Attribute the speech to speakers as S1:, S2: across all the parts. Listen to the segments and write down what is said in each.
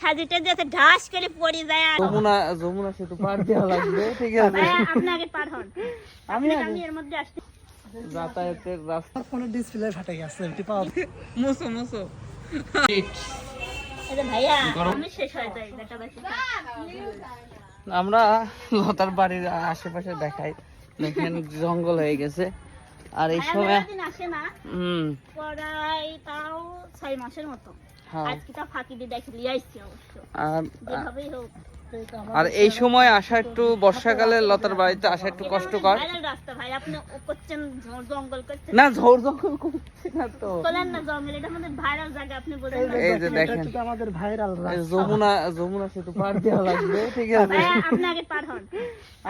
S1: সাজিটা যাতে ঢাস করে পড়ে যায়
S2: যমুনা যমুনা সেতু পার দেওয়া লাগবে ঠিক আছে।
S1: আপনি আগে পার হন।
S2: আমি
S1: আমি এর মধ্যে আসতে
S2: যাতায়াতের রাস্তা।
S3: ফোনে ডিসপ্লে ফাটে গেছে এটি পাওয়া
S2: মুসো মুসো।
S1: ভাইয়া আমি শেষ হয়ে যাই
S2: আমরা লতার বাড়ির আশেপাশে দেখাই। দেখেন জঙ্গল হয়ে গেছে। আর এই সময়
S1: দিন আসে না।
S2: হুম।
S1: পড়াই তাও ছয় মাসের মতো। আজকে তা ফাঁকি দিয়ে দেখে লিয়ে আসছি অবশ্য।
S2: আর
S1: যেভাবেই হোক
S2: আর এই সময় আসা একটু বর্ষাকালে লতার বাড়িতে আসা একটু কষ্টকর। না ঝোর জঙ্গল করছে না তো।
S1: চলেন না জঙ্গল এটা আমাদের ভাইরাল জায়গা আপনি বোঝেন না।
S2: এই যে দেখেন।
S3: এটা আমাদের ভাইরাল
S2: এই যমুনা যমুনা সেতু পার দেওয়া লাগবে ঠিক আছে।
S1: ভাইয়া আপনি আগে পার হন।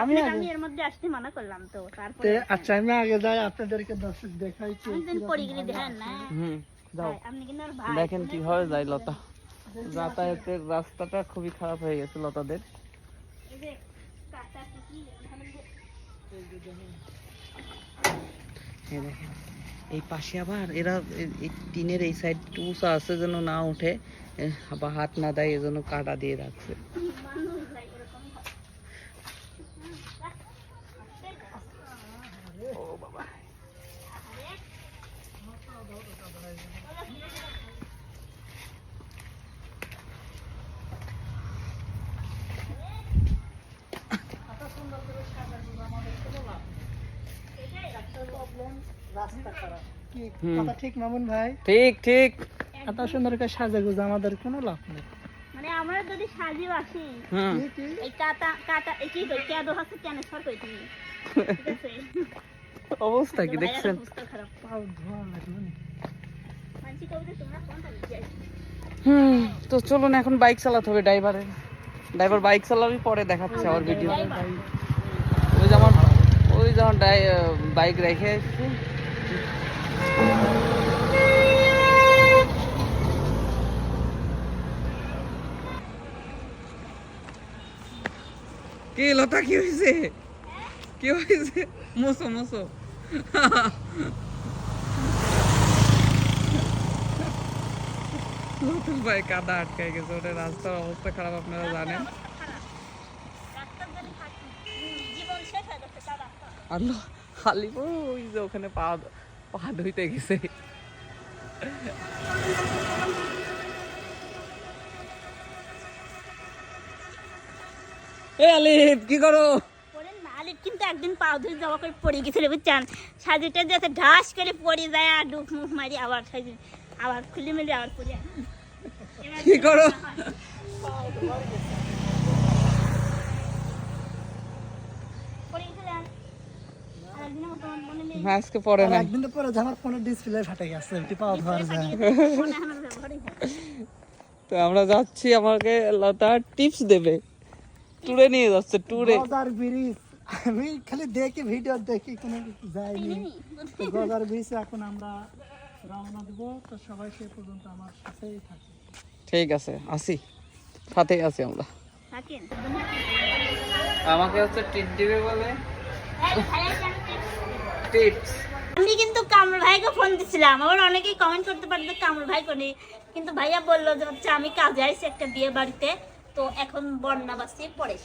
S2: আমি
S1: আমি এর মধ্যে আসতে মানা করলাম তো তারপরে
S3: আচ্ছা আমি আগে যাই আপনাদেরকে দর্শক
S1: পড়ে দেখেন না।
S2: হুম। যাও।
S1: আর
S2: দেখেন কীভাবে যায় লতা। যাতায়াতের রাস্তাটা খুবই খারাপ হয়ে গেছে লতাদের।
S1: এই
S2: দেখেন পাশে আবার এরা এই টিনের এই সাইড টুসা আছে যেন না উঠে বা হাত না দেয় এজন্য কাটা দিয়ে রাখছে
S1: মানুষ ভাই এরকম হয়।
S3: রাস্তা খারাপ কি
S2: হুম।
S3: কথা ঠিক মামুন ভাই?
S2: ঠিক ঠিক।
S3: এত সুন্দর করে সাজে গুজে আমাদের কোনো লাভ নেই।
S1: মানে আমরা যদি সাজিয়ে আসি
S2: হুম।
S3: কি কি?
S1: এই কাটা কাটা এই কি কই কেদো হাসে কেন সর কই তুমি? ঠিক আছে?
S2: অবস্থা কি দেখছেন?
S1: অবস্থা খারাপ।
S3: পাও ধোয়া লাগল না।
S1: মানছি কবে তোমরা কোনটা লিখে
S2: হুম তো চলুন এখন বাইক চালাতে হবে ড্রাইভারের। ড্রাইভার বাইক চালাবি পরে দেখাচ্ছে আমার ভিডিও ওই যে আমার ওই যে আমার বাইক রেখে এসেছি কি লতা, কি হয়েছে কি হয়েছে মোসো মোসো নতুন ভাই কাদা আটকায় গেছে ওটা রাস্তার অবস্থা খারাপ, আপনারা জানেন
S1: রাস্তার যদি থাকি জীবন শেষ হয়ে যাচ্ছে কাদা
S2: আর খালি ওই যে ওখানে পা পা ধুইতে গেছে। এ আলিফ কি করো?
S1: কিন্তু একদিন পাও ধরে যাওয়া করে পড়ে গেছিল বুঝছেন? সাজিটা যাতে ঢাস করে পড়ে যায় আর ডুব মুখ মারি আবার সাজি আবার খুলে মিলে আবার পড়ে
S2: কি করো
S1: পড়ে গেছিলেন আর একদিনের মতো আমার মনে নেই
S2: আজকে পরে না
S3: একদিন তো পরে আমার ফোনের ডিসপ্লে ফাটে গেছে এটি পাওয়া ধোয়া যায়।
S2: তো আমরা যাচ্ছি আমাকে লতা টিপস দেবে। ট্যুরে নিয়ে যাচ্ছে ট্যুরে
S3: গজার ব্রিজ। আমি খালি দেখি ভিডিও দেখি কোনো যাইনি তো গজার ব্রিজ এখন আমরা রওনা দেবো। তো সবাই সে পর্যন্ত আমার সাথেই থাকে।
S2: ঠিক আছে আসি। সাথেই আছি আমরা। আমাকে হচ্ছে টিপ দিবে বলে। টিপস
S1: আমি কিন্তু কামরুল ভাইকে ফোন দিছিলাম। আবার অনেকেই কমেন্ট করতে পারবে কামরুল ভাই কোনি? কিন্তু ভাইয়া বলল যে হচ্ছে আমি কাজে আইছি একটা বিয়ে বাড়িতে তো এখন বন্যা বাসি পড়ে।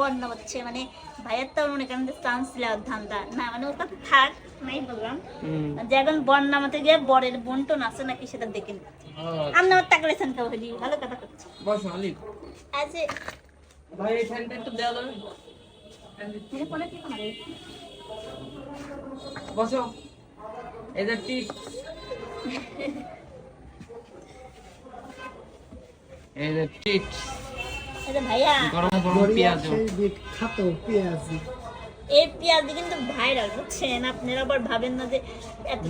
S1: বন্যা হচ্ছে? মানে ভাইয়ের তো মনে করেন যে চান্স ছিল ধান্দা না মানে কথা থাক নাই বললাম। যে এখন বন্যা মতে গিয়ে বরের বন্টন আছে নাকি সেটা দেখে নি। আপনি আমার তাকলেছেন কেউ ভালো কথা করছি
S2: বস আলিফ
S1: আজ
S2: ভাই এই ফ্যানটা একটু দেওয়া বসো। এই যে টিপ এই যে টিপস
S1: এই যে ভাইয়া
S2: গরম গরম পেঁয়াজ
S3: বিখ্যাত পেঁয়াজি।
S1: এই পেঁয়াজ কিন্তু ভাইরাল বুঝছেন? আপনারা আবার ভাবেন না যে এত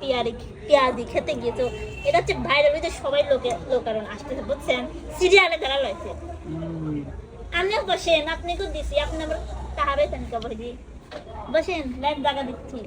S2: পেঁয়াজি।
S1: পেঁয়াজি খেতে গিয়েছো এটা হচ্ছে ভাইরাল সবাই লোকে লোকারণ আসতেছে বুঝছেন? সিরিয়ালে ধরা লয়েছে আমিও বসেন আপনি তো দিছি আপনি আমার তাহাবে তেনকা বসি বসেন লাইভ জায়গা দিচ্ছি।